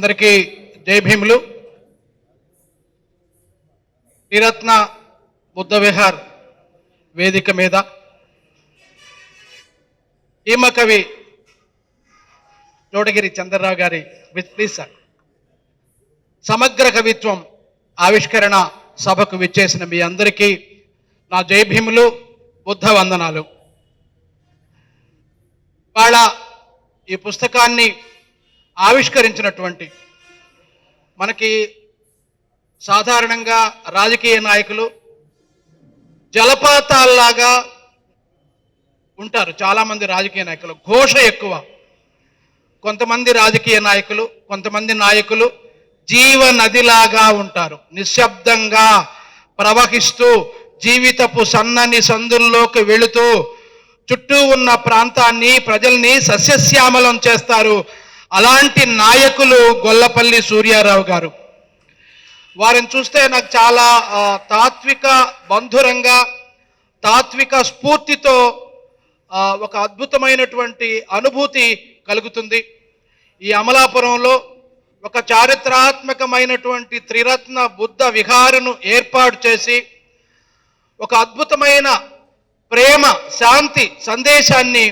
అందరికీ జై భీములు. శ్రీరత్న బుద్ధ విహార్ వేదిక మీద హీమకవి చోటగిరి చంద్రరావు గారి విత్ ప్లీజ్ సార్. సమగ్ర కవిత్వం ఆవిష్కరణ సభకు విచ్చేసిన మీ అందరికీ నా జై భీములు బుద్ధ వందనాలు. వాళ్ళ ఈ పుస్తకాన్ని ఆవిష్కరించినటువంటి మనకి సాధారణంగా రాజకీయ నాయకులు జలపాతాల్లాగా ఉంటారు. చాలామంది రాజకీయ నాయకులు. ఘోష ఎక్కువ. కొంతమంది రాజకీయ నాయకులు కొంతమంది నాయకులు జీవ నదిలాగా ఉంటారు. నిశ్శబ్దంగా ప్రవహిస్తూ జీవితపు సన్నని సందుల్లోకి వెళుతూ చుట్టూ ఉన్న ప్రాంతాన్ని ప్రజల్ని సస్యశ్యామలం చేస్తారు. అలాంటి నాయకులు గొల్లపల్లి సూర్యారావు గారు. వారిని చూస్తే నాకు చాలా తాత్విక బంధురంగా తాత్విక స్ఫూర్తితో ఒక అద్భుతమైనటువంటి అనుభూతి కలుగుతుంది. ఈ అమలాపురంలో ఒక చారిత్రాత్మకమైనటువంటి త్రిరత్న బుద్ధ విహారును ఏర్పాటు చేసి ఒక అద్భుతమైన ప్రేమ శాంతి సందేశాన్ని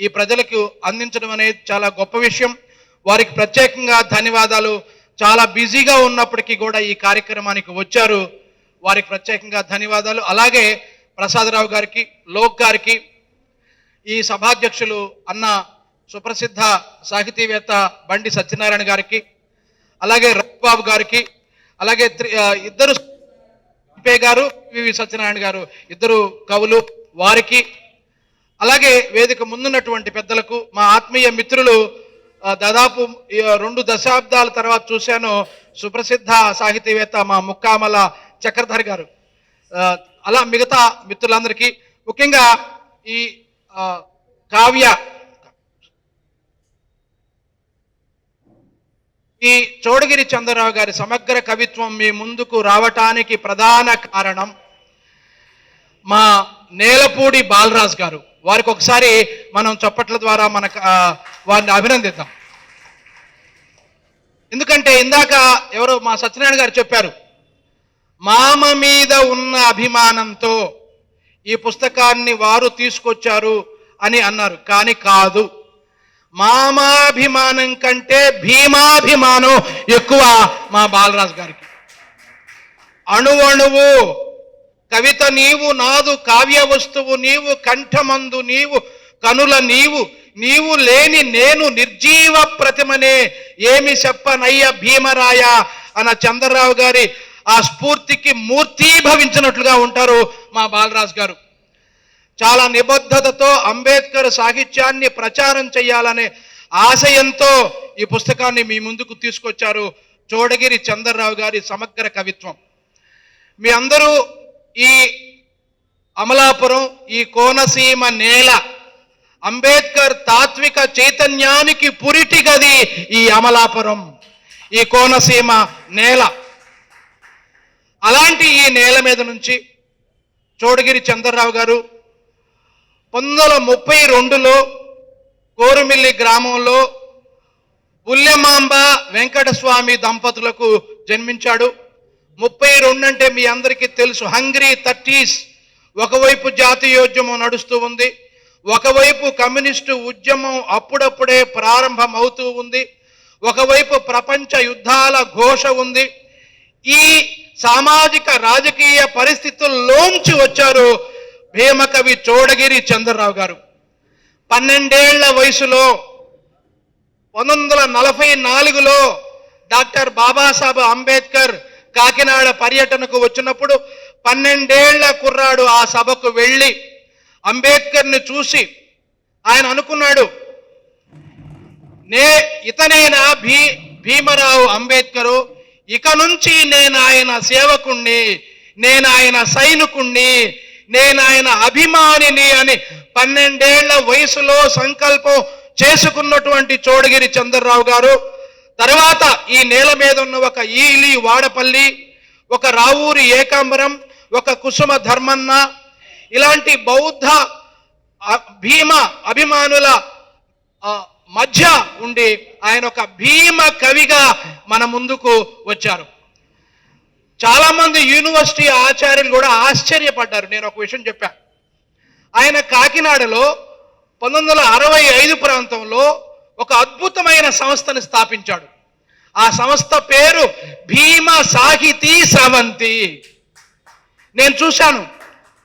ఈ ప్రజలకు అందించడం అనేది చాలా గొప్ప విషయం. వారికి ప్రత్యేకంగా ధన్యవాదాలు. చాలా బిజీగా ఉన్నప్పటికీ కూడా ఈ కార్యక్రమానికి వచ్చారు. వారికి ప్రత్యేకంగా ధన్యవాదాలు. అలాగే ప్రసాదరావు గారికి లోక్ గారికి ఈ సభాధ్యక్షులు అన్న సుప్రసిద్ధ సాహితీవేత్త బండి సత్యనారాయణ గారికి అలాగే రఘుబాబు గారికి అలాగే త్రి- ఇద్దరు పే గారు వివి సత్యనారాయణ గారు. ఇద్దరు కవులు వారికి అలాగే వేదిక ముందున్నటువంటి పెద్దలకు మా ఆత్మీయ మిత్రులు దాదాపు రెండు దశాబ్దాల తర్వాత చూశాను సుప్రసిద్ధ సాహితీవేత్త మా ముక్కామల చక్రధర్ గారు. అలా మిగతా మిత్రులందరికీ ముఖ్యంగా ఈ కావ్య ఈ చోడగిరి చంద్రరావు గారి సమగ్ర కవిత్వం మీ ముందుకు రావటానికి ప్రధాన కారణం మా నేలపూడి బాలరాజ్ గారు. వారికి ఒకసారి మనం చప్పట్ల ద్వారా మనకు వారిని అభినందిద్దాం. ఎందుకంటే ఇందాక ఎవరో మా సత్యనారాయణ గారు చెప్పారు మామ మీద ఉన్న అభిమానంతో ఈ పుస్తకాన్ని వారు తీసుకొచ్చారు అని అన్నారు. కానీ కాదు మామాభిమానం కంటే భీమాభిమానం ఎక్కువ మా బాలరాజు గారికి. అణువణువు కవిత నీవు నాదు కావ్య వస్తువు నీవు కంఠమందు నీవు కనుల నీవు నీవు లేని నేను నిర్జీవ ప్రతిమనే ఏమి చెప్పనయ్య భీమరాయ అన్న చంద్రరావు గారి ఆ స్ఫూర్తికి మూర్తీభవించినట్లుగా ఉంటారు మా బాలరాజు గారు. చాలా నిబద్ధతతో అంబేద్కర్ సాహిత్యాన్ని ప్రచారం చేయాలనే ఆశయంతో ఈ పుస్తకాన్ని మీ ముందుకు తీసుకొచ్చారు చోడగిరి చంద్రరావు గారి సమగ్ర కవిత్వం. మీ అందరూ ఈ అమలాపురం ఈ కోనసీమ నేల అంబేద్కర్ తాత్విక చైతన్యానికి పురిటి గది ఈ అమలాపురం ఈ కోనసీమ నేల. అలాంటి ఈ నేల మీద నుంచి చోడగిరి చంద్రరావు గారు పంతొమ్మిది వందల ముప్పై రెండులో కోరుమిల్లి గ్రామంలో బుల్లెమాంబ వెంకటస్వామి దంపతులకు జన్మించాడు. ముప్పై రెండు అంటే మీ అందరికీ తెలుసు. హంగ్రీ థర్టీస్ ఒకవైపు జాతీయోద్యమం నడుస్తూ ఉంది. ఒకవైపు కమ్యూనిస్టు ఉద్యమం అప్పుడప్పుడే ప్రారంభం అవుతూ ఉంది. ఒకవైపు ప్రపంచ యుద్ధాల ఘోష ఉంది. ఈ సామాజిక రాజకీయ పరిస్థితుల్లోంచి వచ్చారు భీమకవి చోడగిరి చంద్రరావు గారు. పన్నెండేళ్ళ వయసులో పంతొమ్మిది వందల నలభై నాలుగులో డాక్టర్ బాబాసాహెబ్ అంబేద్కర్ కాకినాడ పర్యటనకు వచ్చినప్పుడు పన్నెండేళ్ళ కుర్రాడు ఆ సభకు వెళ్ళి అంబేద్కర్ని చూసి ఆయన అనుకున్నాడు నే ఇతనేనా భీ భీమరావు అంబేద్కరు? ఇక నుంచి నేను ఆయన సేవకుణ్ణి నేను ఆయన సైనికుణ్ణి నేను ఆయన అభిమానిని అని పన్నెండేళ్ళ వయసులో సంకల్పం చేసుకున్నటువంటి చోడగిరి చంద్రరావు గారు తర్వాత ఈ నేల మీద ఉన్న ఒక ఈలి వాడపల్లి ఒక రావూరి ఏకాంబరం ఒక కుసుమ ధర్మన్న ఇలాంటి బౌద్ధ భీమ అభిమానుల మధ్య ఉండి ఆయన ఒక భీమ కవిగా మన ముందుకు వచ్చారు. చాలామంది యూనివర్సిటీ ఆచార్యులు కూడా ఆశ్చర్యపడ్డారు. నేను ఒక విషయం చెప్పాను ఆయన కాకినాడలో పంతొమ్మిది వందల అరవై ఐదు ప్రాంతంలో ఒక అద్భుతమైన సంస్థను స్థాపించాడు. ఆ సంస్థ పేరు భీమ సాహితీ స్రవంతి నేను చూశాను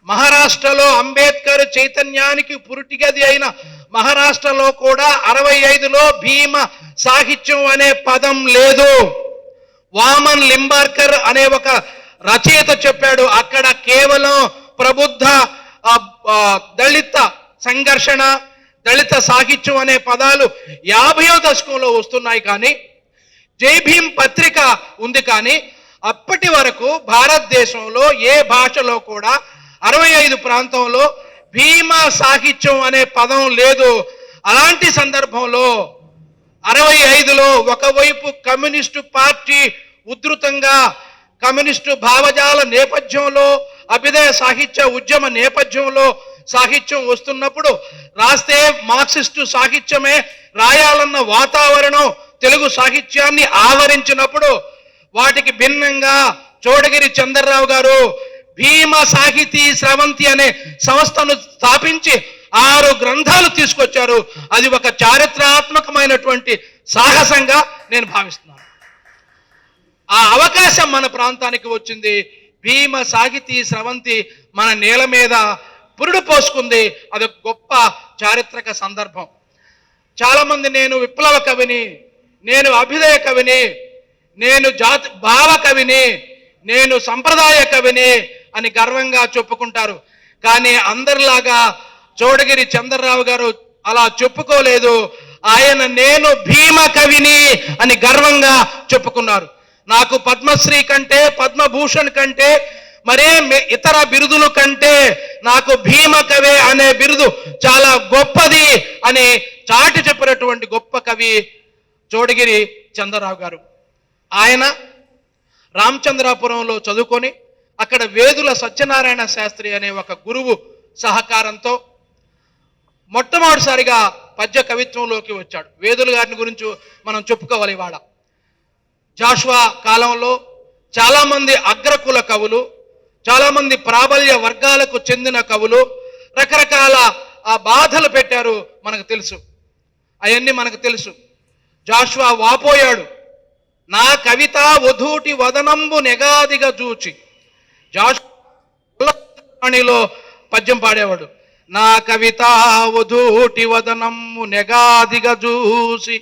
మహారాష్ట్రలో అంబేద్కర్ చైతన్యానికి పురుటిగది అయిన మహారాష్ట్రలో కూడా అరవై ఐదులో భీమ సాహిత్యం అనే పదం లేదు. వామన్ లింబార్కర్ అనే ఒక రచయిత చెప్పాడు అక్కడ కేవలం ప్రబుద్ధ దళిత సంఘర్షణ దళిత సాహిత్యం అనే పదాలు యాభయో దశకంలో వస్తున్నాయి కానీ జై భీమ్ పత్రిక ఉంది కానీ అప్పటి వరకు భారతదేశంలో ఏ భాషలో కూడా అరవై ఐదు ప్రాంతంలో భీమా సాహిత్యం అనే పదం లేదు. అలాంటి సందర్భంలో అరవై ఐదులో ఒకవైపు కమ్యూనిస్టు పార్టీ ఉధృతంగా కమ్యూనిస్టు భావజాల నేపథ్యంలో అభ్యుదయ సాహిత్య ఉద్యమ నేపథ్యంలో సాహిత్యం వస్తున్నప్పుడు రాస్తే మార్క్సిస్టు సాహిత్యమే రాయాలన్న వాతావరణం తెలుగు సాహిత్యాన్ని ఆవరించినప్పుడు వాటికి భిన్నంగా చోడగిరి చంద్రరావు గారు భీమ సాహితీ స్రవంతి అనే సంస్థను స్థాపించి ఆరు గ్రంథాలు తీసుకొచ్చారు. అది ఒక చారిత్రాత్మకమైనటువంటి సాహసంగా నేను భావిస్తున్నాను. ఆ అవకాశం మన ప్రాంతానికి వచ్చింది. భీమ సాహితీ స్రవంతి మన నేల మీద పురుడు పోసుకుంది. అది గొప్ప చారిత్రక సందర్భం. చాలామంది నేను విప్లవ కవిని నేను అభ్యుదయ కవిని నేను జాతి భావ కవిని నేను సంప్రదాయ కవిని అని గర్వంగా చెప్పుకుంటారు. కానీ అందరిలాగా చోడగిరి చంద్రరావు గారు అలా చెప్పుకోలేదు. ఆయన నేను భీమ కవిని అని గర్వంగా చెప్పుకున్నారు. నాకు పద్మశ్రీ కంటే పద్మభూషణ్ కంటే మరే ఇతర బిరుదులు కంటే నాకు భీమ కవి అనే బిరుదు చాలా గొప్పది అని చాటి చెప్పినటువంటి గొప్ప కవి చోడగిరి చంద్రరావు గారు. ఆయన రామచంద్రాపురంలో చదువుకొని అక్కడ వేదుల సత్యనారాయణ శాస్త్రి అనే ఒక గురువు సహకారంతో మొట్టమొదటిసారిగా పద్య కవిత్వంలోకి వచ్చాడు. వేదుల గారిని గురించి మనం చెప్పుకోవాలి వాడ జాషువా కాలంలో చాలామంది అగ్రకుల కవులు చాలామంది ప్రాబల్య వర్గాలకు చెందిన కవులు రకరకాల ఆ బాధలు పెట్టారు మనకు తెలుసు. అవన్నీ మనకు తెలుసు. జాషువా వాపోయాడు. నా కవిత వధూటి వదనంబు నెగాదిగా చూచి జాషువాణిలో పద్యం పాడేవాడు. నా కవిత వధూటి వదనము నెగాదిగా చూసి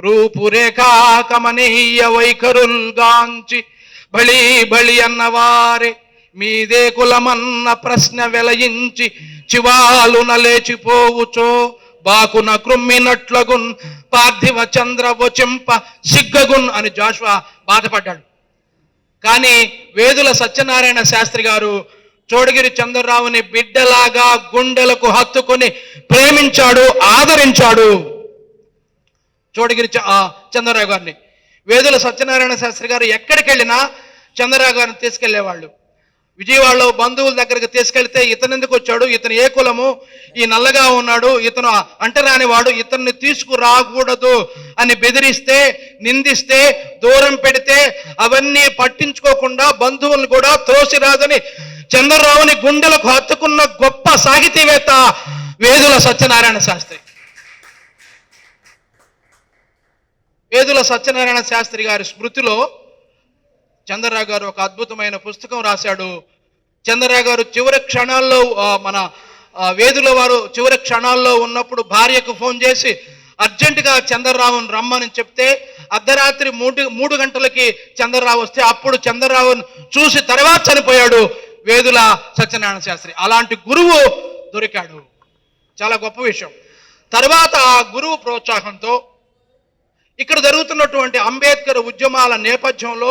రూపురేఖా కమనీయ వైఖరుల్గాంచి బళి బళి అన్నవారే మీదే కులమన్న ప్రశ్న వెలయించి చివాలున లేచిపోవుచో. బాకున క్రుమ్మినట్లగున్ పార్థివ చంద్ర వచింప సిగ్గగున్ అని జాషువా బాధపడ్డాడు. కానీ వేదుల సత్యనారాయణ శాస్త్రి గారు చోడగిరి చంద్రరావుని బిడ్డలాగా గుండెలకు హత్తుకొని ప్రేమించాడు ఆదరించాడు చోడగిరి చంద్రరావు గారిని. వేదుల సత్యనారాయణ శాస్త్రి గారు ఎక్కడికి వెళ్ళినా చంద్రరావు గారిని తీసుకెళ్ళేవాళ్ళు. విజయవాడలో బంధువుల దగ్గరికి తీసుకెళ్తే ఇతను ఎందుకు వచ్చాడు? ఇతను ఏ కులము? ఈ నల్లగా ఉన్నాడు ఇతను అంటరానివాడు ఇతన్ని తీసుకురాకూడదు అని బెదిరిస్తే నిందిస్తే దూరం పెడితే అవన్నీ పట్టించుకోకుండా బంధువులను కూడా త్రోసిరాదని చంద్రరావుని గుండెలకు హత్తుకున్న గొప్ప సాహితీవేత్త వేదుల సత్యనారాయణ శాస్త్రి. వేదుల సత్యనారాయణ శాస్త్రి గారి స్మృతిలో చంద్రరావు గారు ఒక అద్భుతమైన పుస్తకం రాశాడు. చంద్ర గారు చివరి క్షణాల్లో మన వేదుల వారు చివరి క్షణాల్లో ఉన్నప్పుడు భార్యకు ఫోన్ చేసి అర్జెంటుగా చంద్రరావును రమ్మని చెప్తే అర్ధరాత్రి మూడు మూడు గంటలకి చంద్రరావు వస్తే అప్పుడు చంద్రరావును చూసి తర్వాత చనిపోయాడు వేదుల సత్యనారాయణ శాస్త్రి. అలాంటి గురువు దొరికాడు. చాలా గొప్ప విషయం. తర్వాత ఆ గురువు ప్రోత్సాహంతో ఇక్కడ జరుగుతున్నటువంటి అంబేద్కర్ ఉద్యమాల నేపథ్యంలో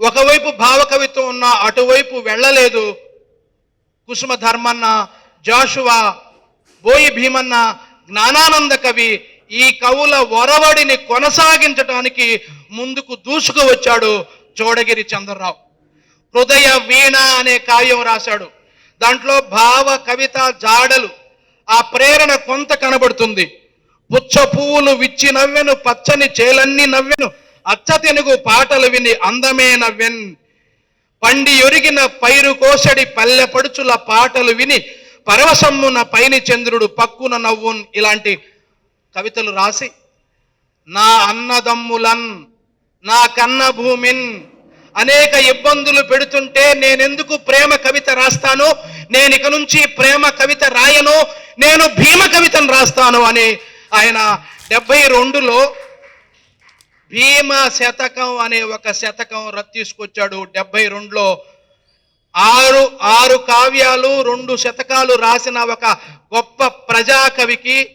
ఒకవైపు భావకవిత్వం ఉన్న అటువైపు వెళ్ళలేదు. కుసుమ ధర్మన్న జాషువా బోయి భీమన్న జ్ఞానానంద కవి ఈ కవుల ఒరవడిని కొనసాగించటానికి ముందుకు దూసుకు వచ్చాడు చోడగిరి చంద్రరావు. హృదయ వీణ అనే కావ్యం రాశాడు. దాంట్లో భావ కవిత జాడలు ఆ ప్రేరణ కొంత కనబడుతుంది. పుచ్చ పువ్వులు విచ్చి నవ్వెను పచ్చని చేలన్నీ నవ్వెను. అచ్చతెనుగు పాటలు విని అందమైన వెన్. పండి యొరిగిన పైరు కోసడి పల్లెపడుచుల పాటలు విని పరవశమ్మున పైని చంద్రుడు పక్కున నవ్వున్ ఇలాంటి కవితలు రాసి నా అన్నదమ్ములన్ నా కన్న భూమిన్ అనేక ఇబ్బందులు పెడుతుంటే నేనెందుకు ప్రేమ కవిత రాస్తాను? నేను ఇక నుంచి ప్రేమ కవిత రాయను నేను భీమ కవితను రాస్తాను అని ఆయన డెబ్బై రెండులో భీమ శతకం అనే ఒక శతకం ర- తీసుకొచ్చాడు డెబ్బై రెండులో. ఆరు ఆరు కావ్యాలు రెండు శతకాలు రాసిన ఒక గొప్ప ప్రజాకవికి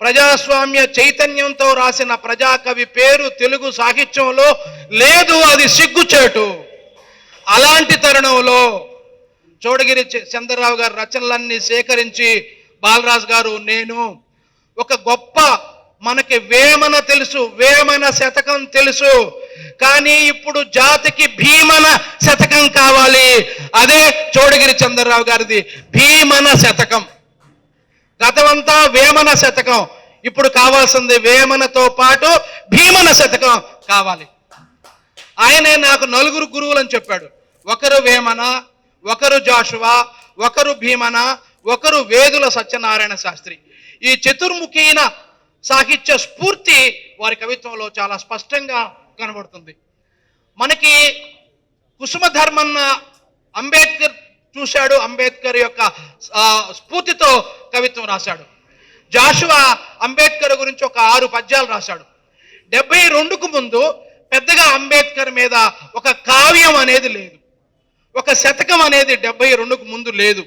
ప్రజాస్వామ్య చైతన్యంతో రాసిన ప్రజాకవి పేరు తెలుగు సాహిత్యంలో లేదు అది సిగ్గుచేటు. అలాంటి తరుణంలో చోడగిరి చంద్రరావు గారు రచనలన్నీ సేకరించి బాలరాజు గారు నేను ఒక గొప్ప మనకి వేమన తెలుసు వేమన శతకం తెలుసు. కానీ ఇప్పుడు జాతికి భీమన శతకం కావాలి. అదే చోడగిరి చంద్రరావు గారిది భీమన శతకం. గతమంతా వేమన శతకం. ఇప్పుడు కావాల్సింది వేమనతో పాటు భీమన శతకం కావాలి. ఆయనే నాకు నలుగురు గురువులు అని చెప్పాడు. ఒకరు వేమన ఒకరు జాషువా ఒకరు భీమన ఒకరు వేదుల సత్యనారాయణ శాస్త్రి. ఈ చతుర్ముఖీన సాహిత్య స్ఫూర్తి వారి కవిత్వంలో చాలా స్పష్టంగా కనబడుతుంది. మనకి కుసుమధర్మన్న అంబేద్కర్ చూశాడు అంబేద్కర్ యొక్క స్ఫూర్తితో కవిత్వం రాశాడు. జాషువా అంబేద్కర్ గురించి ఒక ఆరు పద్యాలు రాశాడు. డెబ్బై రెండుకు ముందు పెద్దగా అంబేద్కర్ మీద ఒక కావ్యం అనేది లేదు. ఒక శతకం అనేది డెబ్బై రెండుకు ముందు లేదు.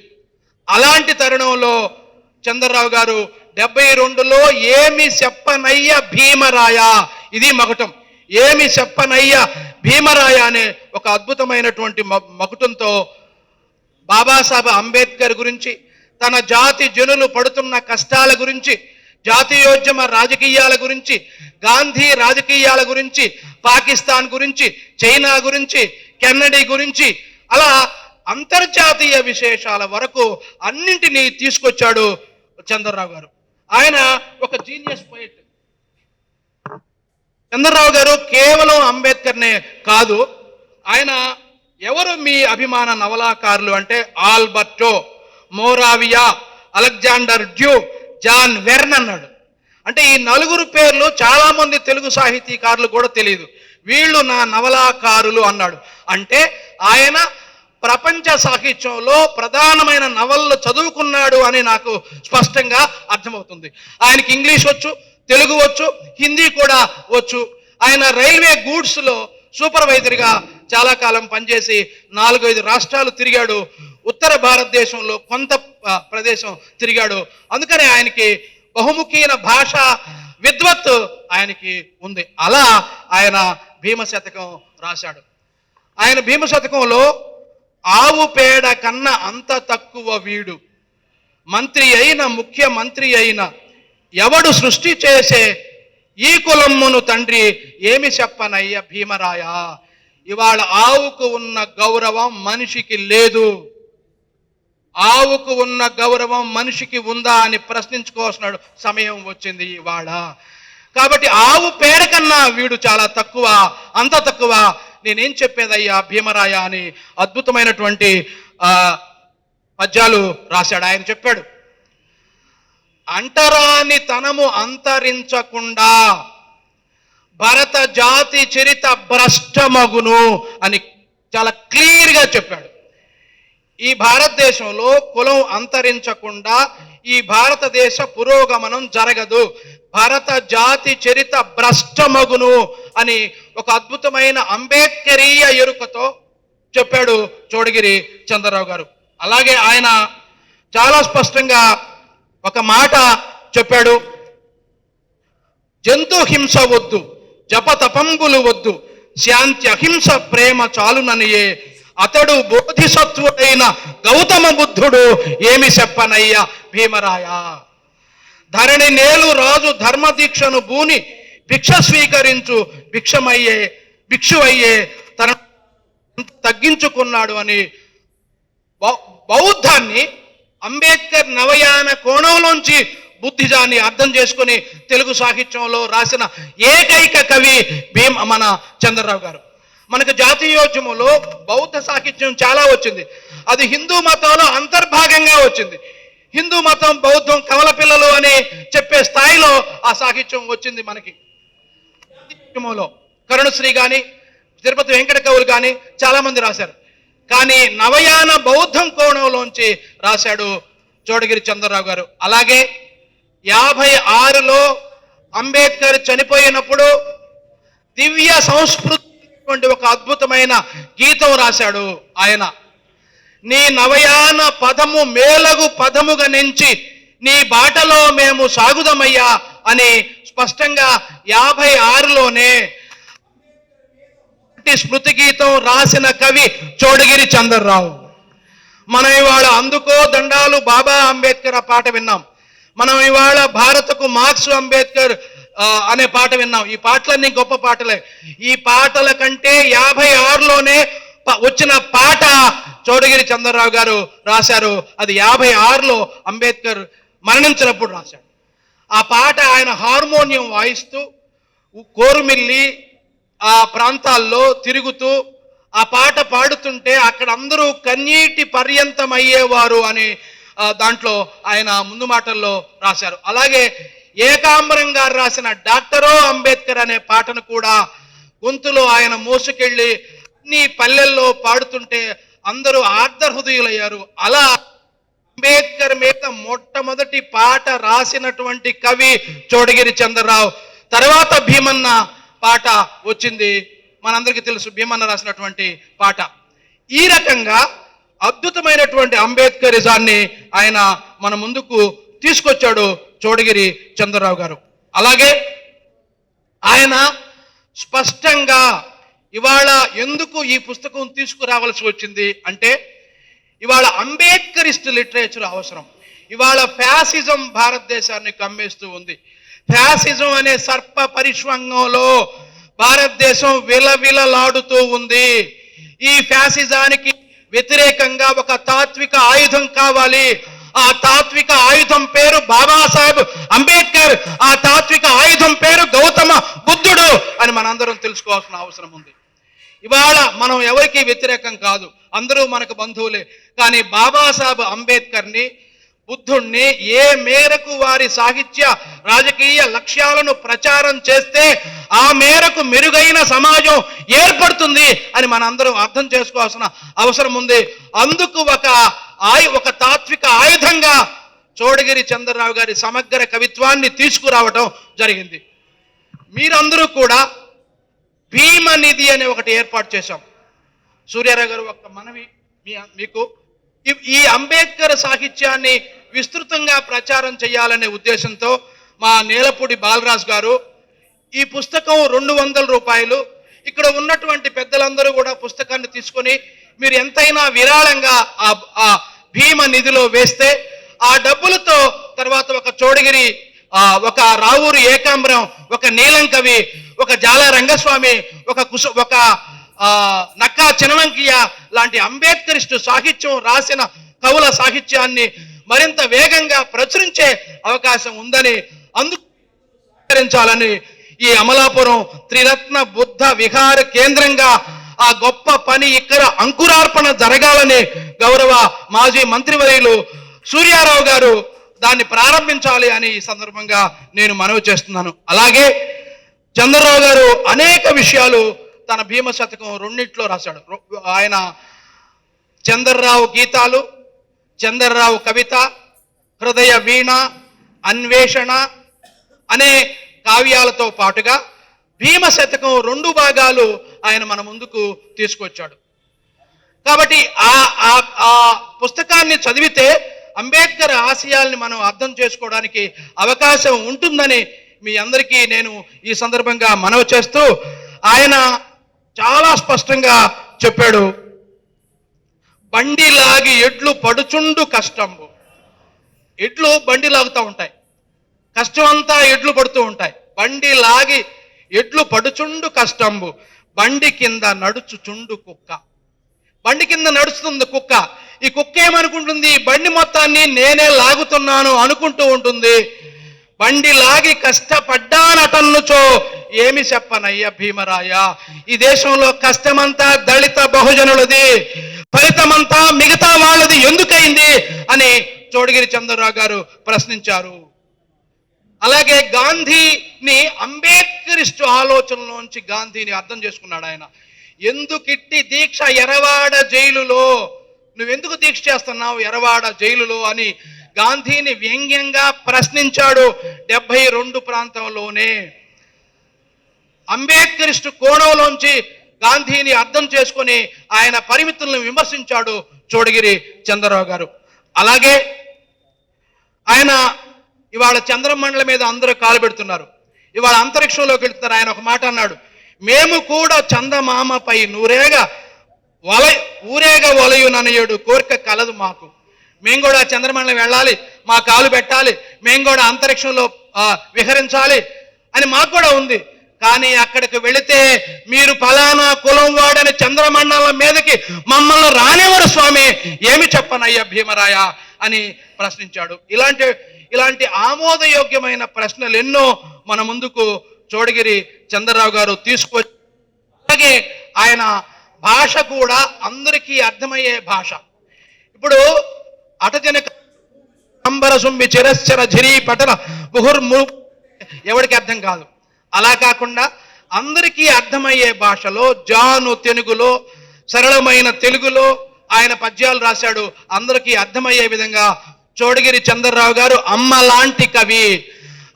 అలాంటి తరుణంలో చంద్రరావు గారు డెబ్బై రెండులో ఏమి చెప్పనయ్య భీమరాయ? ఇది మకుటం. ఏమి చెప్పనయ్య భీమరాయ అనే ఒక అద్భుతమైనటువంటి మ- మకుటంతో బాబాసాహెబ్ అంబేద్కర్ గురించి తన జాతి జనులు పడుతున్న కష్టాల గురించి జాతీయోద్యమ రాజకీయాల గురించి గాంధీ రాజకీయాల గురించి పాకిస్తాన్ గురించి చైనా గురించి కెన్నడీ గురించి అలా అంతర్జాతీయ విశేషాల వరకు అన్నింటినీ తీసుకొచ్చాడు చంద్రరావు గారు. ఆయన ఒక జీనియస్ పోయిట్ చంద్రరావు గారు కేవలం అంబేద్కర్నే కాదు ఆయన ఎవరు మీ అభిమాన నవలాకారులు అంటే ఆల్బర్టో మోరావియా అలెగ్జాండర్ డ్యూ జాన్ వెర్న్ అన్నాడు. అంటే ఈ నలుగురు పేర్లు చాలామంది తెలుగు సాహితీకారులు కూడా తెలియదు వీళ్ళు నా నవలాకారులు అన్నాడు. అంటే ఆయన ప్రపంచ సాహిత్యంలో ప్రధానమైన నవళ్ళు చదువుకున్నాడు అని నాకు స్పష్టంగా అర్థమవుతుంది. ఆయనకి ఇంగ్లీష్ వచ్చు తెలుగు వచ్చు హిందీ కూడా వచ్చు. ఆయన రైల్వే గూడ్స్లో సూపర్వైజర్గా చాలా కాలం పనిచేసి నాలుగైదు రాష్ట్రాలు తిరిగాడు. ఉత్తర భారతదేశంలో కొంత ప్రదేశం తిరిగాడు. అందుకని ఆయనకి బహుముఖీన భాష విద్వత్ ఆయనకి ఉంది. అలా ఆయన భీమశతకం రాశాడు. ఆయన భీమశతకంలో ఆవు పేడ కన్నా అంత తక్కువ వీడు. మంత్రి అయిన ముఖ్యమంత్రి అయిన ఎవడు సృష్టి చేసే ఈ కులమ్మును తండ్రి ఏమి చెప్పనయ్య భీమరాయ? ఇవాళ ఆవుకు ఉన్న గౌరవం మనిషికి లేదు. ఆవుకు ఉన్న గౌరవం మనిషికి ఉందా అని ప్రశ్నించుకోవాల్సిన సమయం వచ్చింది ఇవాళ. కాబట్టి ఆవు పేడ కన్నా వీడు చాలా తక్కువ అంత తక్కువ. నేనేం చెప్పేదయ్యా భీమరాయ అని అద్భుతమైనటువంటి పద్యాలు రాశాడు. ఆయన చెప్పాడు అంటరాని తనము అంతరించకుండా భరత జాతి చరిత భ్రష్టమగును అని చాలా క్లియర్గా చెప్పాడు. ఈ భారతదేశంలో కులం అంతరించకుండా ఈ భారతదేశ పురోగమనం జరగదు. భరత జాతి చరిత భ్రష్టమగును అని ఒక అద్భుతమైన అంబేద్కరీయ ఎరుకతో చెప్పాడు చోడగిరి చంద్రరావు గారు. అలాగే ఆయన చాలా స్పష్టంగా ఒక మాట చెప్పాడు. జంతు హింస వద్దు జపతపంగులు వద్దు శాంతి అహింస ప్రేమ చాలుననియే అతడు బోధిసత్వుడైన గౌతమ బుద్ధుడు ఏమి చెప్పనయ్య భీమరాయ? ధరణి నేలు రాజు ధర్మదీక్షను భూని భిక్ష స్వీకరించు భిక్షమయ్యే భిక్షు అయ్యే తన తగ్గించుకున్నాడు అని బౌ- బౌద్ధాన్ని అంబేద్కర్ నవయాన కోణంలోంచి బుద్ధిజాన్ని అర్థం చేసుకుని తెలుగు సాహిత్యంలో రాసిన ఏకైక కవి భీమ్ మన చంద్రరావు గారు. మనకు జాతీయోద్యమంలో బౌద్ధ సాహిత్యం చాలా వచ్చింది. అది హిందూ మతంలో అంతర్భాగంగా వచ్చింది. హిందూ మతం బౌద్ధం కవల పిల్లలు అని చెప్పే స్థాయిలో ఆ సాహిత్యం వచ్చింది మనకి. కుటుంబంలో కరుణశ్రీ కానీ తిరుపతి వెంకట కవులు కానీ చాలా మంది రాశారు. కానీ నవయాన బౌద్ధం కోణంలోంచి రాశాడు చోడగిరి చంద్రరావు గారు. అలాగే యాభై ఆరులో అంబేద్కర్ చనిపోయినప్పుడు దివ్య సంస్కృతి వంటి ఒక అద్భుతమైన గీతం రాశాడు ఆయన. నీ నవయాన పదము మేలగు పదముగా నుంచి నీ బాటలో మేము సాగుదమయ్యా అని స్పష్టంగా యాభై ఆరులోనే స్మృతి గీతం రాసిన కవి చోడగిరి చంద్రరావు. మనం ఇవాళ అందుకో దండాలు బాబా అంబేద్కర్ ఆ పాట విన్నాం. మనం ఇవాళ భారతకు మార్క్స్ అంబేద్కర్ ఆ, అనే పాట విన్నాం. ఈ పాటలన్నీ గొప్ప పాటలే. ఈ పాటల కంటే యాభై ఆరులోనే వచ్చిన పాట చౌడగిరి చంద్రరావు గారు రాశారు. అది యాభై ఆరులో అంబేద్కర్ మరణించినప్పుడు రాశాడు. ఆ పాట ఆయన హార్మోనియం వాయిస్తూ కోరుమిల్లి ఆ ప్రాంతాల్లో తిరుగుతూ ఆ పాట పాడుతుంటే అక్కడ అందరూ కన్నీటి పర్యంతం అయ్యేవారు అని దాంట్లో ఆయన ముందు మాటల్లో రాశారు. అలాగే ఏకాంబరం గారు రాసిన డాక్టరో అంబేద్కర్ అనే పాటను కూడా గొంతులో ఆయన మోసుకెళ్ళి నీ పల్లెల్లో పాడుతుంటే అందరూ ఆర్ధ హృదయులయ్యారు. అలా అంబేద్కర్ మీద మొట్టమొదటి పాట రాసినటువంటి కవి చోడగిరి చంద్రరావు. తర్వాత భీమన్న పాట వచ్చింది. మనందరికీ తెలుసు భీమన్న రాసినటువంటి పాట. ఈ రకంగా అద్భుతమైనటువంటి అంబేద్కరిజాన్ని ఆయన మన ముందుకు తీసుకొచ్చాడు చోడగిరి చంద్రరావు గారు. అలాగే ఆయన స్పష్టంగా ఇవాళ ఎందుకు ఈ పుస్తకం తీసుకురావాల్సి వచ్చింది అంటే ఇవాళ అంబేద్కరిస్ట్ లిటరేచర్ అవసరం. ఇవాళ ఫ్యాసిజం భారతదేశాన్ని కమ్మేస్తూ ఉంది. ఫ్యాసిజం అనే సర్ప పరిశ్వంగంలో భారతదేశం విలవిలలాడుతూ ఉంది. ఈ ఫ్యాసిజానికి వ్యతిరేకంగా ఒక తాత్విక ఆయుధం కావాలి. ఆ తాత్విక ఆయుధం పేరు బాబాసాహెబ్ అంబేద్కర్. ఆ తాత్విక ఆయుధం పేరు గౌతమ బుద్ధుడు అని మనందరం తెలుసుకోవాల్సిన అవసరం ఉంది. ఇవాళ మనం ఎవరికి వ్యతిరేకం కాదు. అందరూ మనకు బంధువులే. కానీ బాబాసాహెబ్ అంబేద్కర్ని బుద్ధుణ్ణి ఏ మేరకు వారి సాహిత్య రాజకీయ లక్ష్యాలను ప్రచారం చేస్తే ఆ మేరకు మెరుగైన సమాజం ఏర్పడుతుంది అని మనందరం అర్థం చేసుకోవాల్సిన అవసరం ఉంది. అందుకు ఒక ఆయు ఒక తాత్విక ఆయుధంగా చోడగిరి చంద్రరావు గారి సమగ్ర కవిత్వాన్ని తీసుకురావటం జరిగింది. మీరందరూ కూడా భీమనిధి అనే ఒకటి ఏర్పాటు చేశాం. సూర్యారావు గారు ఒక మనవి మీకు. ఈ- అంబేద్కర్ సాహిత్యాన్ని విస్తృతంగా ప్రచారం చేయాలనే ఉద్దేశంతో మా నేలపూడి బాలరాజు గారు ఈ పుస్తకం రెండు వందల రూపాయలు. ఇక్కడ ఉన్నటువంటి పెద్దలందరూ కూడా పుస్తకాన్ని తీసుకొని మీరు ఎంతైనా విరాళంగా ఆ ఆ భీమ నిధిలో వేస్తే ఆ డబ్బులతో తర్వాత ఒక చోడగిరి ఆ, ఒక రావూరు ఏకాంబరం ఒక నీలం కవి ఒక జాల రంగస్వామి ఒక కుసు ఒక నక్కా చినవంకియ లాంటి అంబేద్కరిస్టు సాహిత్యం రాసిన కవుల సాహిత్యాన్ని మరింత వేగంగా ప్రచురించే అవకాశం ఉందని అందుకరించాలని ఈ అమలాపురం త్రిరత్న బుద్ధ విహార కేంద్రంగా ఆ గొప్ప పని ఇక్కడ అంకురార్పణ జరగాలని గౌరవ మాజీ మంత్రివర్యులు సూర్యారావు గారు దాన్ని ప్రారంభించాలి అని ఈ సందర్భంగా నేను మనవి చేస్తున్నాను. అలాగే చంద్రరావు గారు అనేక విషయాలు తన భీమ శతకం రెండిట్లో రాశాడు. ఆయన చందర్రావు గీతాలు చందర్రావు కవిత హృదయ వీణ అన్వేషణ అనే కావ్యాలతో పాటుగా భీమ శతకం రెండు భాగాలు ఆయన మన ముందుకు తీసుకొచ్చాడు. కాబట్టి ఆ ఆ ఆ పుస్తకాన్ని చదివితే అంబేద్కర్ ఆశయాల్ని మనం అర్థం చేసుకోవడానికి అవకాశం ఉంటుందని మీ అందరికీ నేను ఈ సందర్భంగా మనవి చేస్తూ ఆయన చాలా స్పష్టంగా చెప్పాడు. బండి లాగి ఎడ్లు పడుచుండు కష్టము ఎడ్లు బండి లాగుతూ ఉంటాయి. కష్టం అంతా ఎడ్లు పడుతూ ఉంటాయి. బండి లాగి ఎడ్లు పడుచుండు కష్టంబు బండి కింద నడుచుచుండు కుక్క. బండి కింద నడుస్తుంది కుక్క. ఈ కుక్క ఏమనుకుంటుంది? బండి మొత్తాన్ని నేనే లాగుతున్నాను అనుకుంటూ ఉంటుంది. బండి లాగి కష్టపడ్డానటన్నుచో ఏమి చెప్పనయ్య భీమరాయ? ఈ దేశంలో కష్టమంతా దళిత బహుజనులది ఫలితమంతా మిగతా వాళ్ళది ఎందుకైంది అని చోడగిరి చంద్రరావు గారు ప్రశ్నించారు. అలాగే గాంధీని అంబేద్కరిస్టు ఆలోచనలోంచి గాంధీని అర్థం చేసుకున్నాడు ఆయన. ఎందుకిట్టి దీక్ష ఎరవాడ జైలులో? నువ్వెందుకు దీక్ష చేస్తున్నావు ఎరవాడ జైలులో అని గాంధీని వ్యంగ్యంగా ప్రశ్నించాడు డెబ్బై రెండు ప్రాంతంలోనే. అంబేద్కరిస్టు కోణంలోంచి గాంధీని అర్థం చేసుకొని ఆయన పరిమితులను విమర్శించాడు చోడగిరి చంద్రరావు గారు. అలాగే ఆయన ఇవాళ చంద్రమండల మీద అందరూ కాలు పెడుతున్నారు. ఇవాళ అంతరిక్షంలోకి వెళ్తున్నారు. ఆయన ఒక మాట అన్నాడు. మేము కూడా చందమామపై నూరేగ వల ఊరేగ వలయుననయుడు కోరిక కలదు మాకు. మేము కూడా చంద్రమండలం వెళ్ళాలి మా కాలు పెట్టాలి మేము కూడా అంతరిక్షంలో విహరించాలి అని మాకు కూడా ఉంది. కానీ అక్కడికి వెళితే మీరు ఫలానా కులం వాడని చంద్రమండలం మీదకి మమ్మల్ని రానివ్వరు స్వామి. ఏమి చెప్పనయ్యా భీమరాయ అని ప్రశ్నించాడు. ఇలాంటి ఇలాంటి ఆమోదయోగ్యమైన ప్రశ్నలు ఎన్నో మన ముందుకు చోడగిరి చంద్రరావు గారు తీసుకొచ్చి అలాగే ఆయన భాష కూడా అందరికీ అర్థమయ్యే భాష. ఇప్పుడు అటజనక అంబర చిరశ్చర ఝరీ పటల ముహుర్ము ఎవరికి అర్థం కాదు. అలా కాకుండా అందరికీ అర్థమయ్యే భాషలో జాను తెలుగులో సరళమైన తెలుగులో ఆయన పద్యాలు రాశాడు. అందరికీ అర్థమయ్యే విధంగా చోడగిరి చంద్రరావు గారు అమ్మ లాంటి కవి.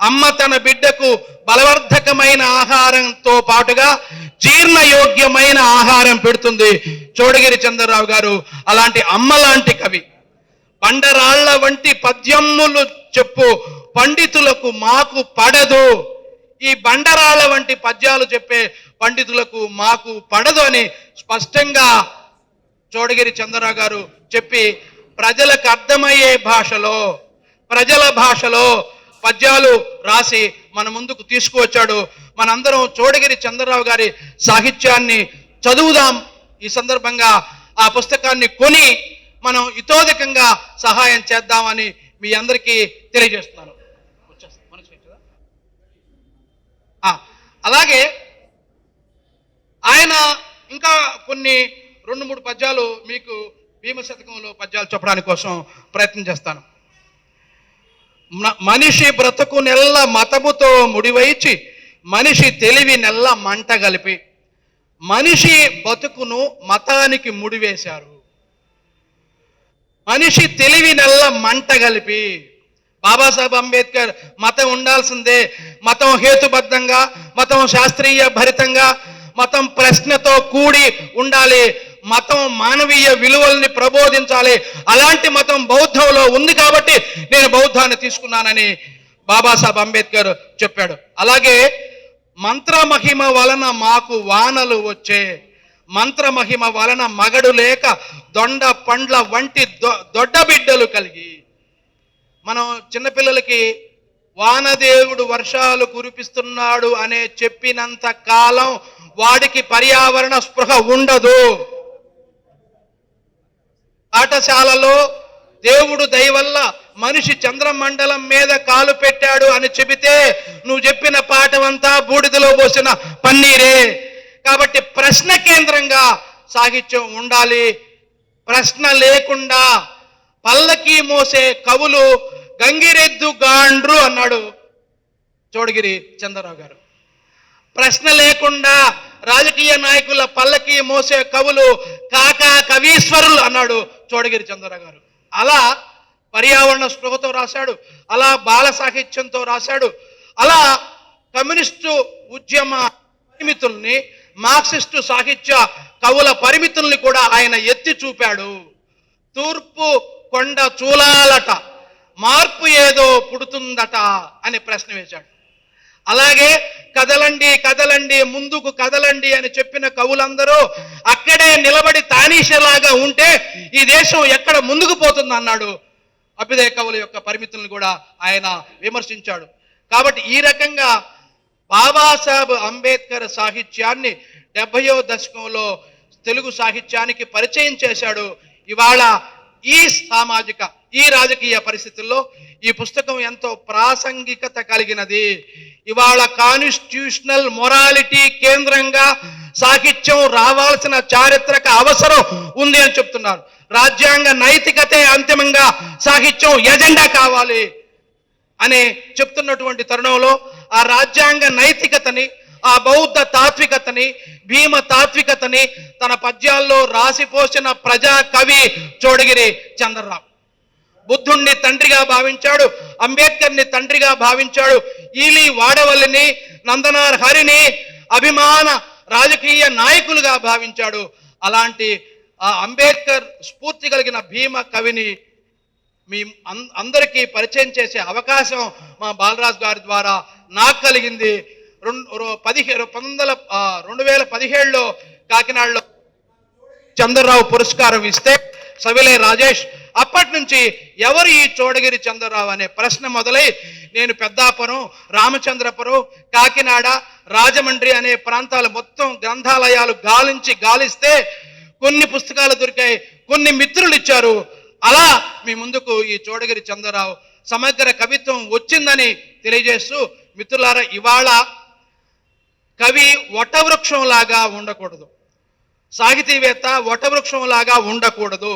అమ్మ తన బిడ్డకు బలవర్ధకమైన ఆహారంతో పాటుగా జీర్ణయోగ్యమైన ఆహారం పెడుతుంది చోడగిరి చంద్రరావు గారు. అలాంటి అమ్మ లాంటి కవి. బండరాళ్ళ వంటి పద్యమ్ములు చెప్పు. పండితులకు మాకు పడదు. ఈ బండరాళ్ళ వంటి పద్యాలు చెప్పే పండితులకు మాకు పడదు అని స్పష్టంగా చోడగిరి చంద్రరావు గారు చెప్పి ప్రజలకు అర్థమయ్యే భాషలో ప్రజల భాషలో పద్యాలు రాసి మన ముందుకు తీసుకువచ్చాడు. మనందరం చోడగిరి చంద్రరావు గారి సాహిత్యాన్ని చదువుదాం. ఈ సందర్భంగా ఆ పుస్తకాన్ని కొని మనం ఇతోధికంగా సహాయం చేద్దామని మీ అందరికీ తెలియజేస్తున్నాను. అలాగే ఆయన ఇంకా కొన్ని రెండు మూడు పద్యాలు మీకు భీమ శతకంలో పద్యాలు చెప్పడానికి కోసం ప్రయత్నం చేస్తాను. మనిషి బ్రతుకు నెల్ల మతముతో ముడివైచి మనిషి తెలివి నెల్ల మంట కలిపి మనిషి బతుకును మతానికి ముడివేశారు. మనిషి తెలివి నెల్ల మంట కలిపి బాబాసాహెబ్ అంబేద్కర్ మతం ఉండాల్సిందే మతం హేతుబద్ధంగా మతం శాస్త్రీయ భరితంగా మతం ప్రశ్నతో కూడి ఉండాలి మతం మానవీయ విలువల్ని ప్రబోధించాలి. అలాంటి మతం బౌద్ధంలో ఉంది కాబట్టి నేను బౌద్ధాన్ని తీసుకున్నానని బాబాసాహెబ్ అంబేద్కర్ చెప్పాడు. అలాగే మంత్రమహిమ వలన మాకు వానలు వచ్చే మంత్రమహిమ వలన మగడు లేక దొండ పండ్ల వంటి దొ- దొడ్డ బిడ్డలు కలిగి. మనం చిన్నపిల్లలకి వానదేవుడు వర్షాలు కురిపిస్తున్నాడు అనే చెప్పినంత కాలం వాడికి పర్యావరణ స్పృహ ఉండదు. పాఠశాలలో దేవుడు దయవల్ల మనిషి చంద్రమండలం మీద కాలు పెట్టాడు అని చెబితే నువ్వు చెప్పిన పాఠమంతా బూడిదలో పోసిన పన్నీరే. కాబట్టి ప్రశ్న కేంద్రంగా సాహిత్యం ఉండాలి. ప్రశ్న లేకుండా పల్లకి మోసే కవులు గంగిరెద్దు గాండ్రు అన్నాడు చోడగిరి చంద్రరావు గారు. ప్రశ్న లేకుండా రాజకీయ నాయకుల పల్లకి మోసే కవులు కాకా కవీశ్వరులు అన్నాడు చోడగిరి చంద్రరావు గారు. అలా పర్యావరణ స్పృహతో రాశాడు. అలా బాల సాహిత్యంతో రాశాడు. అలా కమ్యూనిస్టు ఉద్యమ పరిమితుల్ని మార్క్సిస్టు సాహిత్య కవుల పరిమితుల్ని కూడా ఆయన ఎత్తి చూపాడు. తూర్పు కొండ చూలాలట మార్పు ఏదో పుడుతుందట అని ప్రశ్న వేశాడు. అలాగే కదలండి కదలండి ముందుకు కదలండి అని చెప్పిన కవులందరూ అక్కడే నిలబడి తానీషలాగా ఉంటే ఈ దేశం ఎక్కడ ముందుకు పోతుంది అన్నాడు. అభ్యుదయ కవుల యొక్క పరిమితులను కూడా ఆయన విమర్శించాడు. కాబట్టి ఈ రకంగా బాబాసాహెబ్ అంబేద్కర్ సాహిత్యాన్ని డెబ్బయో దశకంలో తెలుగు సాహిత్యానికి పరిచయం చేశాడు. ఇవాళ ఈ సామాజిక ఈ రాజకీయ పరిస్థితుల్లో ఈ పుస్తకం ఎంతో ప్రాసంగికత కలిగినది. ఇవాళ కాన్స్టిట్యూషనల్ మొరాలిటీ కేంద్రంగా సాహిత్యం రావాల్సిన చారిత్రక అవసరం ఉంది అని చెప్తున్నారు. రాజ్యాంగ నైతికతే అంతిమంగా సాహిత్యం ఎజెండా కావాలి అని చెప్తున్నటువంటి తరుణంలో ఆ రాజ్యాంగ నైతికతని ఆ బౌద్ధ తాత్వికతని భీమ తాత్వికతని తన పద్యాల్లో రాసిపోసిన ప్రజా కవి చోడగిరి చంద్రరావు. బుద్ధుణ్ణి తండ్రిగా భావించాడు అంబేద్కర్ని తండ్రిగా భావించాడు ఈలి వాడవల్లిని నందనార్ హరిని అభిమాన రాజకీయ నాయకులుగా భావించాడు. అలాంటి ఆ అంబేద్కర్ స్ఫూర్తి కలిగిన భీమ కవిని మీ అందరికీ పరిచయం చేసే అవకాశం మా బాలరాజు గారి ద్వారా నాకు కలిగింది రెండు పదిహేడు పదిహేను పంతొమ్మిది వందల రెండు వేల పదిహేడులో కాకినాడలో చంద్రరావు పురస్కారం ఇస్తే సవిలే రాజేష్ అప్పటి నుంచి ఎవరు ఈ చోడగిరి చంద్రరావు అనే ప్రశ్న మొదలై నేను పెద్దాపురం రామచంద్రపురం కాకినాడ రాజమండ్రి అనే ప్రాంతాలు మొత్తం గ్రంథాలయాలు గాలించి గాలిస్తే కొన్ని పుస్తకాలు దొరికాయి కొన్ని మిత్రులు ఇచ్చారు. అలా మీ ముందుకు ఈ చోడగిరి చంద్రరావు సమగ్ర కవిత్వం వచ్చిందని తెలియజేస్తూ మిత్రులారా ఇవాళ కవి వటవృక్షంలాగా ఉండకూడదు. సాహితీవేత్త వటవృక్షంలాగా ఉండకూడదు.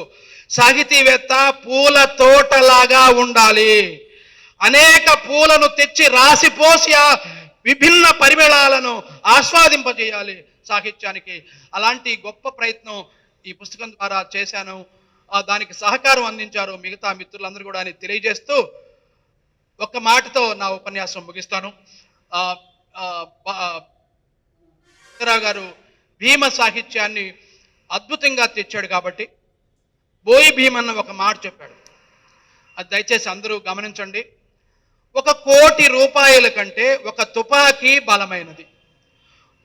సాహితీవేత్త పూల తోటలాగా ఉండాలి. అనేక పూలను తెచ్చి రాసిపోసి ఆ విభిన్న పరిమళాలను ఆస్వాదింపజేయాలి సాహిత్యానికి. అలాంటి గొప్ప ప్రయత్నం ఈ పుస్తకం ద్వారా చేశాను. దానికి సహకారం అందించారు మిగతా మిత్రులందరూ కూడా అని తెలియజేస్తూ ఒక్క మాటతో నా ఉపన్యాసం ముగిస్తాను. గారు భీమ సాహిత్యాన్ని అద్భుతంగా తెచ్చాడు కాబట్టి బోయి భీమన్న ఒక మాట చెప్పాడు. అది దయచేసి అందరూ గమనించండి. ఒక కోటి రూపాయల కంటే ఒక తుపాకీ బలమైనది.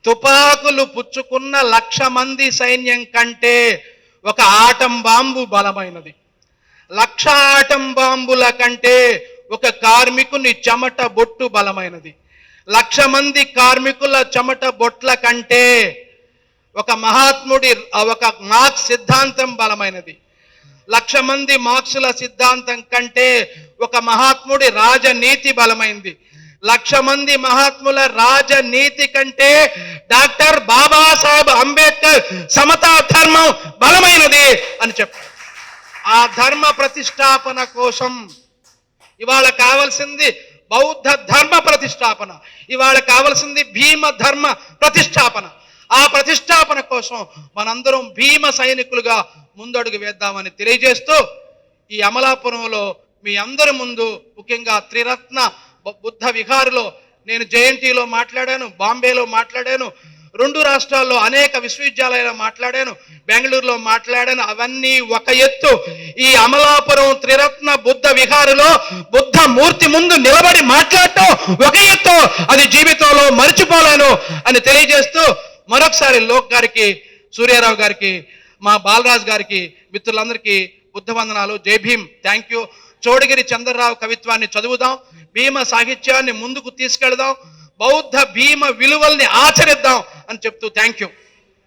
తుపాకులు పుచ్చుకున్న లక్ష మంది సైన్యం కంటే ఒక ఆటం బాంబు బలమైనది. లక్ష ఆటం బాంబుల కంటే ఒక కార్మికుని చెమట బొట్టు బలమైనది. లక్ష మంది కార్మికుల చెమట బొట్ల కంటే ఒక మహాత్ముడి ఒక మార్క్స్ సిద్ధాంతం బలమైనది. లక్ష మంది మార్క్సుల సిద్ధాంతం కంటే ఒక మహాత్ముడి రాజనీతి బలమైంది. లక్ష మంది మహాత్ముల రాజనీతి కంటే డాక్టర్ బాబాసాహెబ్ అంబేద్కర్ సమతా ధర్మం బలమైనది అని చెప్పారు. ఆ ధర్మ ప్రతిష్టాపన కోసం ఇవాళ కావలసింది బౌద్ధ ధర్మ ప్రతిష్టాపన. ఇవాళ కావలసింది భీమ ధర్మ ప్రతిష్టాపన. ఆ ప్రతిష్టాపన కోసం మనందరం భీమ సైనికులుగా ముందడుగు వేద్దామని తెలియజేస్తూ ఈ అమలాపురంలో మీ అందరి ముందు ముఖ్యంగా త్రిరత్న బుద్ధ విహారులో నేను జయంతిలో మాట్లాడాను బాంబేలో మాట్లాడాను రెండు రాష్ట్రాల్లో అనేక విశ్వవిద్యాలయాలు మాట్లాడాను బెంగళూరులో మాట్లాడాను అవన్నీ ఒక ఎత్తు. ఈ అమలాపురం త్రిరత్న బుద్ధ విహారులో బుద్ధ మూర్తి ముందు నిలబడి మాట్లాడటం ఒక ఎత్తు. అది జీవితంలో మర్చిపోలేను అని తెలియజేస్తూ మరొకసారి లోక్ గారికి సూర్యారావు గారికి మా బాలరాజ్ గారికి మిత్రులందరికీ బుద్ధ వందనాలు జై భీమ్. థ్యాంక్ యూ చోడగిరి చంద్రరావు కవిత్వాన్ని చదువుదాం. భీమ సాహిత్యాన్ని ముందుకు తీసుకెళదాం. బౌద్ధ భీమ విలువల్ని ఆచరిద్దాం అని చెప్తూ థ్యాంక్ యూ